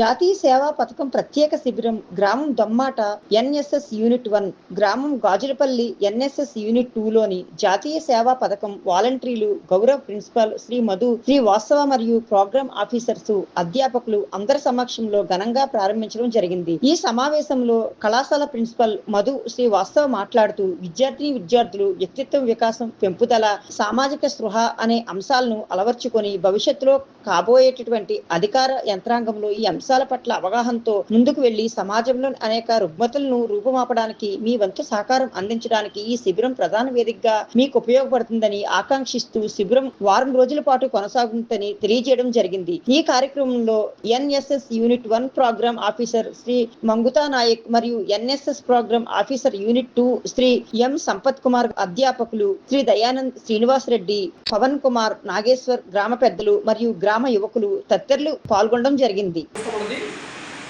జాతీయ సేవా పథకం ప్రత్యేక శిబిరం గ్రామం దొమ్మాట ఎన్ఎస్ఎస్ యూనిట్ వన్ గ్రామం గాజులపల్లి ఎన్ఎస్ఎస్ యూనిట్ టూ లోని జాతీయ సేవా పథకం వాలంటీర్లు గౌరవ ప్రిన్సిపల్ శ్రీ మధు శ్రీ వాస్తవ మరియు ప్రోగ్రామ్ ఆఫీసర్స్ అధ్యాపకులు అందరి సమక్షంలో ఘనంగా ప్రారంభించడం జరిగింది. ఈ సమావేశంలో కళాశాల ప్రిన్సిపల్ మధు శ్రీ వాస్తవ మాట్లాడుతూ విద్యార్థిని విద్యార్థులు వ్యక్తిత్వం వికాసం పెంపుదల సామాజిక స్పృహ అనే అంశాలను అలవర్చుకొని భవిష్యత్తులో కాబోయేటటువంటి అధికార యంత్రాంగంలో ఈ అంశం అంశాల పట్ల అవగాహనతో ముందుకు వెళ్ళి సమాజంలోని అనేక రుగ్మతులను రూపుమాపడానికి మీ వంతు సహకారం అందించడానికి ఈ శిబిరం ప్రధాన వేదికగా మీకు ఉపయోగపడుతుందని ఆకాంక్షిస్తూ శిబిరం వారం రోజుల పాటు కొనసాగుతుందని తెలియజేయడం జరిగింది. ఈ కార్యక్రమంలో NSS unit one programme officer Shri Manguta Nayak మరియు NSS programme officer unit two Shri M Sampath Kumar అధ్యాపకులు శ్రీ దయానంద్ శ్రీనివాస్ రెడ్డి పవన్ కుమార్ నాగేశ్వర్ గ్రామ పెద్దలు మరియు గ్రామ యువకులు తదితరులు పాల్గొనడం జరిగింది. మనది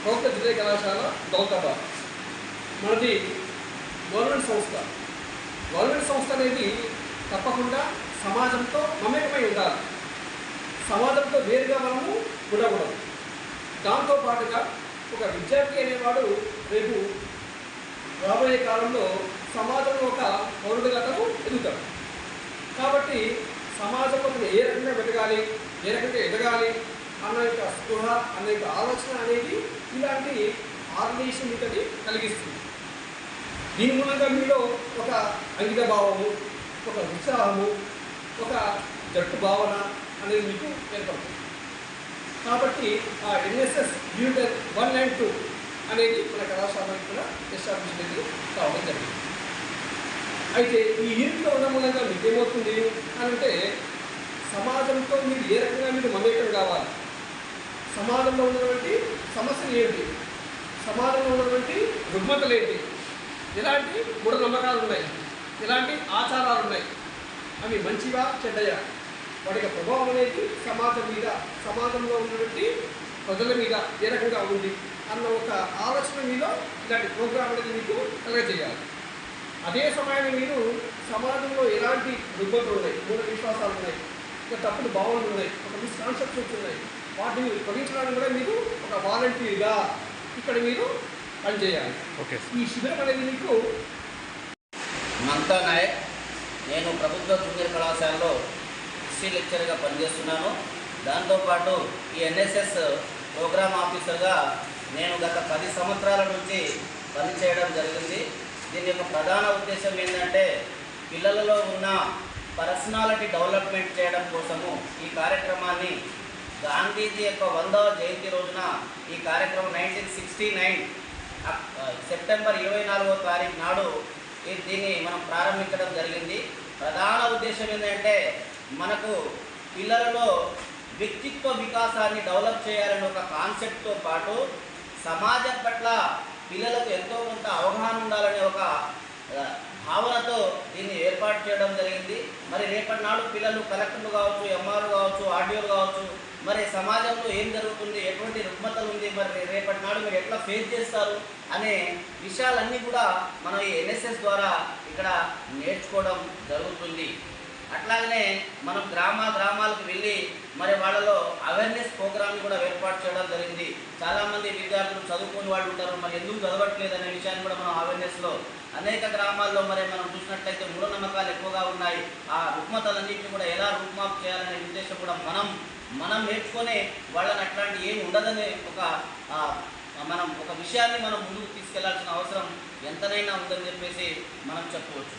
ప్రభుత్వ జిల్లా కళాశాల దౌలతాబాద్. మనది గవర్నమెంట్ సంస్థ. గవర్నమెంట్ సంస్థ అనేది తప్పకుండా సమాజంతో మమేకమై ఉండాలి. సమాజంతో వేరుగా మనము ఉండకూడదు. దాంతో పాటుగా ఒక విద్యార్థి అనేవాడు రేపు రాబోయే కాలంలో సమాజంలో ఒక పౌరుడిగా అతను ఎదుగుతాడు. కాబట్టి సమాజంలో ఏ రకంగా పెరగాలి ఏ రకంగా ఎదగాలి అన్న యొక్క స్పృహ అన్న యొక్క ఆలోచన అనేది ఇలాంటి ఆర్గనైజేషన్ ఇతని కలిగిస్తుంది. దీని మూలంగా మీలో ఒక అంగిత భావము ఒక ఉత్సాహము ఒక జట్టు భావన అనేది మీకు ఏర్పడుతుంది. కాబట్టి ఆ ఎన్ఎస్ఎస్ యూటర్ వన్ అండ్ టూ అనేది మన కళాశాలకు కూడా ఎస్టాబ్లిష్ అనేది కావడం జరిగింది. అయితే ఈ యూనిట్లో ఉన్న మూలంగా మీకు ఏమవుతుంది అని అంటే సమాజంతో మీరు ఏ రకంగా మీరు మమేకం కావాలి? సమాజంలో ఉన్నటువంటి సమస్యలు ఏంటి? సమాజంలో ఉన్నటువంటి రుగ్మతలు ఏంటి? ఎలాంటి మూఢనమ్మకాలు ఉన్నాయి? ఎలాంటి ఆచారాలు ఉన్నాయి? అవి మంచివా చెడ్డయా? వాటి యొక్క ప్రభావం అనేది సమాజం మీద సమాజంలో ఉన్నటువంటి ప్రజల మీద ఏ రకంగా ఉంది అన్న ఒక ఆలోచన మీద ఇలాంటి ప్రోగ్రాం అనేది మీకు కలగజేయాలి. అదే సమయాన్ని మీరు సమాజంలో ఎలాంటి రుగ్మతలు ఉన్నాయి? మూఢ విశ్వాసాలు ఉన్నాయి? ఇంకా తప్పుడు భావనలు ఉన్నాయి? ఒక మిస్కాన్సెప్షన్స్ ఉన్నాయి? వాటిని తొలగించడానికి కూడా మీరు ఒక వాలంటీర్గా ఇక్కడ మీరు పనిచేయాలి. ఓకే ఈ శిబిరం అనేది మీకు మమతా నాయక్ నేను ప్రభుత్వ జూనియర్ కళాశాలలో హిస్టరీ లెక్చర్గా పనిచేస్తున్నాను. దాంతోపాటు ఈ ఎన్ఎస్ఎస్ ప్రోగ్రామ్ ఆఫీసర్గా నేను గత పది సంవత్సరాల నుంచి పనిచేయడం జరిగింది. దీని యొక్క ప్రధాన ఉద్దేశం ఏంటంటే పిల్లలలో ఉన్న పర్సనాలిటీ డెవలప్మెంట్ చేయడం కోసము ఈ కార్యక్రమాన్ని గాంధీజీ యొక్క వందవ జయంతి రోజున ఈ కార్యక్రమం నైన్టీన్ సిక్స్టీ నైన్ సెప్టెంబర్ ఇరవై నాలుగో తారీఖు నాడు దీన్ని మనం ప్రారంభించడం జరిగింది. ప్రధాన ఉద్దేశం ఏంటంటే మనకు పిల్లలలో వ్యక్తిత్వ వికాసాన్ని డెవలప్ చేయాలనే ఒక కాన్సెప్ట్తో పాటు సమాజం పట్ల పిల్లలకు ఎంతో కొంత అవగాహన ఉండాలనే ఒక భావనతో దీన్ని ఏర్పాటు చేయడం జరిగింది. మరి రేపటి నాడు పిల్లలు కలెక్టర్లు కావచ్చు ఎంఆర్లు కావచ్చు ఆర్డీఓలు కావచ్చు మరి సమాజంలో ఏం జరుగుతుంది ఎటువంటి రుగ్మతలు ఉంది మరి రేపటి నాడు మీరు ఎట్లా ఫేస్ చేస్తారు అనే విషయాలన్నీ కూడా మనం ఈ ఎన్ఎస్ఎస్ ద్వారా ఇక్కడ నేర్చుకోవడం జరుగుతుంది. అట్లాగనే మనం గ్రామ గ్రామాలకు వెళ్ళి మరి వాళ్ళలో అవేర్నెస్ ప్రోగ్రామ్ కూడా ఏర్పాటు చేయడం జరిగింది. చాలామంది విద్యార్థులు చదువుకుని వాళ్ళు ఉంటారు. మరి ఎందుకు చదవట్లేదు అనే విషయాన్ని కూడా మనం అవేర్నెస్లో అనేక గ్రామాల్లో మరి మనం చూసినట్లయితే మూఢనమ్మకాలు ఎక్కువగా ఉన్నాయి. ఆ రుగ్మతలన్నింటినీ కూడా ఎలా రూపుమాపు చేయాలనే ఉద్దేశం కూడా మనం మనం నేర్చుకునే వాళ్ళని అట్లాంటి ఏమి ఉండదనే ఒక మనం ఒక విషయాన్ని మనం ముందుకు తీసుకెళ్ళాల్సిన అవసరం ఎంతనైనా ఉందని చెప్పేసి మనం చెప్పవచ్చు